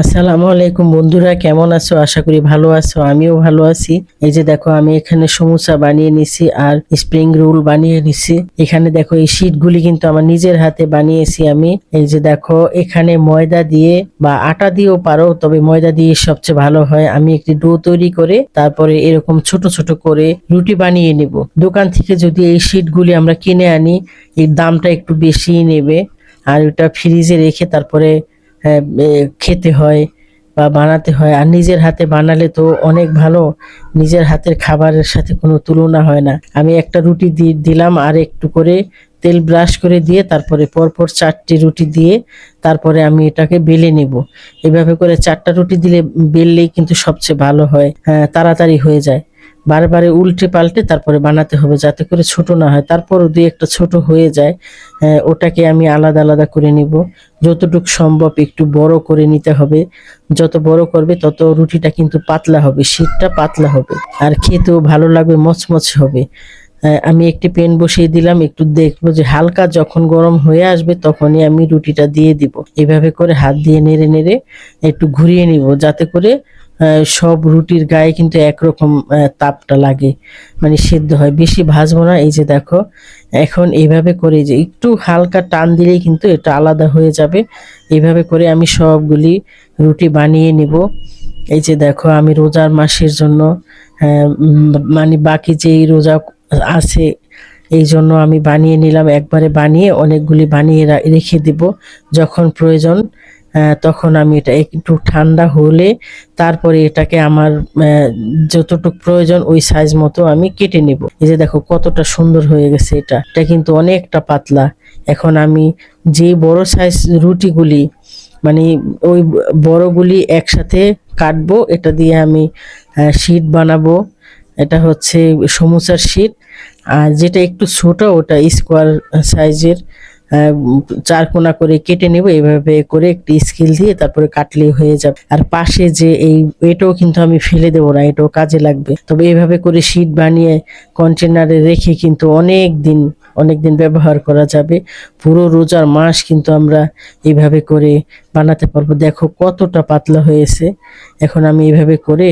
আসসালামু আলাইকুম বন্ধুরা, কেমন আছো? আশা করি ভালো আছো, আমিও ভালো আছি। এই যে দেখো, আমি এখানে সমোসা বানিয়ে নিছি আর স্প্রিং রোল বানিয়ে নিছি। এখানে দেখো, এই শীটগুলি কিন্তু আমার নিজের হাতে বানিয়েছি আমি। এই যে দেখো, এখানে ময়দা দিয়ে বা আটা দিয়েও পারো, তবে ময়দা দিয়ে সবচেয়ে ভালো হয়। আমি একটি ডো তৈরি করে তারপরে এরকম ছোট ছোট করে রুটি বানিয়ে নিব। দোকান থেকে যদি এই শীটগুলি আমরা কিনে আনি, এর দামটা একটু বেশিই নেবে। আর ওটা ফ্রিজে রেখে তারপরে খেতে হয় বা বানাতে হয়। আর নিজের হাতে বানালে তো অনেক ভালো। নিজের হাতের খাবারের সাথে কোনো তুলনা হয় না। আমি একটা রুটি দি- দিলাম আর একটু করে তেল ব্রাশ করে দিয়ে তারপরে পরপর চারটি রুটি দিয়ে তারপরে আমি এটাকে বেলে নেব। এভাবে করে চারটা রুটি দিলে বেললেই কিন্তু সবচেয়ে ভালো হয়। হ্যাঁ, তাড়াতাড়ি হয়ে যায়। বারে উল্টে পাল্টে তারপরে বানাতে হবে যাতে করে ছোট না হয়। তারপরও দুই একটা ছোট হয়ে যায় হ্যাঁ, ওটাকে আমি আলাদা আলাদা করে নিব। যতটুকু সম্ভব একটু বড় করে নিতে হবে। যত বড় করবে তত রুটিটা কিন্তু পাতলা হবে শীতটা পাতলা হবে। আর খেতেও ভালো লাগবে মচমচ হবে। আহ, আমি একটি পেন বসিয়ে দিলাম একটু দেখব যে হালকা যখন গরম হয়ে আসবে তখনই আমি রুটিটা দিয়ে দিব। এভাবে করে হাত দিয়ে নেড়ে নেড়ে একটু ঘুরিয়ে নিব যাতে করে সব রুটির গায়ে কিন্তু একরকম তাপটা লাগে। মানে সিদ্ধ হয়। বেশি ভাজবো না। এই যে দেখো, এখন এইভাবে করে যে একটু হালকা টান দিলেই কিন্তু এটা আলাদা হয়ে যাবে। এইভাবে করে আমি সবগুলি রুটি বানিয়ে নিব। এই যে দেখো, আমি রোজার মাসের জন্য মানে বাকি যেই রোজা আছে, এই জন্য আমি বানিয়ে নিলাম। একবারে বানিয়ে অনেকগুলি বানিয়ে রেখে দিব। যখন প্রয়োজন তখন আমি এটা একটু ঠান্ডা হলে তারপরে এটাকে আমার যতটুকু প্রয়োজন ওই সাইজ মতো আমি কেটে নিব। এই যে দেখো কতটা সুন্দর হয়ে গেছে এটা। এটা কিন্তু অনেকটা পাতলা। এখন আমি যে বড় সাইজ রুটিগুলি মানে ওই বড়গুলি একসাথে কাটবো, এটা দিয়ে আমি শীট বানাবো। এটা হচ্ছে সমুচার শীট আর যেটা একটু ছোট, ওটা স্কোয়ার সাইজের চার কোনা করে কেটে নেব এইভাবে করে একটি স্কিল দিয়ে তারপরে কাটলেই হয়ে যাবে। আর পাশে যে এই এটাও কিন্তু আমি ফেলে দেবো না, এটাও কাজে লাগবে। তবে এইভাবে করে শীট বানিয়ে কন্টেনারে রেখে কিন্তু অনেক দিন অনেক দিন ব্যবহার করা যাবে। পুরো রোজার মাস কিন্তু আমরা এইভাবে করে বানাতে পারব। দেখো কতটা পাতলা হয়েছে। এখন আমি এইভাবে করে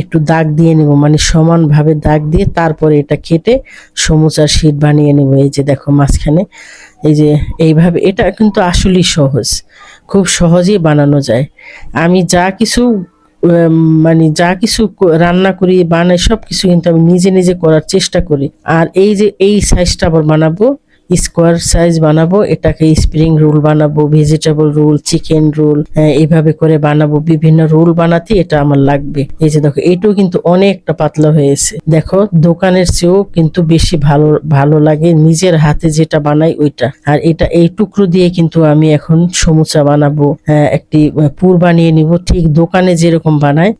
একটু দাগ দিয়ে নেব মানে সমানভাবে দাগ দিয়ে তারপরে এটা কেটে সমুচার শীট বানিয়ে নেব। এই যে দেখো মাঝখানে, এই যে এইভাবে, এটা কিন্তু আসলেই সহজ, খুব সহজেই বানানো যায়। আমি যা কিছু মানে যা কিছু রান্না করি, বানাই সব কিছু কিন্তু আমি নিজে নিজে করার চেষ্টা করি। আর এই যে এই সাইজটা আবার বানাবো স্কোয়ার সাইজ বানাবো এটাকে স্প্রিং রোল বানাবো ভেজিটেবল রোল চিকেন রোল এইভাবে করে বানাবো বিভিন্ন রোল বানাতে এটা আমার লাগবে। এই যে দেখো এটাও কিন্তু অনেকটা পাতলা হয়েছে। দেখো দোকানের চেয়েও কিন্তু বেশি ভালো ভালো লাগে নিজের হাতে যেটা বানাই ওইটা। আর এটা এই টুকরো দিয়ে কিন্তু আমি এখন সমুচা বানাবো আহ, একটি পুর বানিয়ে নিব। ঠিক দোকানে যেরকম বানায়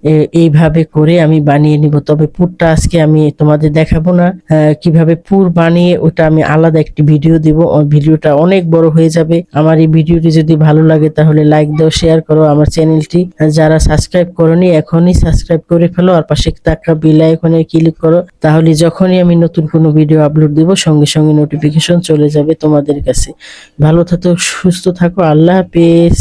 এইভাবে করে আমি বানিয়ে নিব। তবে পুরটা আজকে আমি তোমাদের দেখাবো না আহ, কীভাবে পুর বানিয়ে ওটা আমি আলাদা একটি ভিডিও দিব, ও ভিডিওটা অনেক বড় হয়ে যাবে। আমার এই ভিডিওটি যদি ভালো লাগে, তাহলে লাইক দাও শেয়ার করো আমার চ্যানেলটি যারা সাবস্ক্রাইব করনি, এখনই সাবস্ক্রাইব করে ফেলো, আর পাশে থাকা বেল আইকনে ক্লিক করো। তাহলে যখনই আমি নতুন কোনো ভিডিও আপলোড দিব, সঙ্গে সঙ্গে নোটিফিকেশন চলে যাবে তোমাদের কাছে। ভালো থাকো, সুস্থ থাকো, আল্লাহ হাফেজ।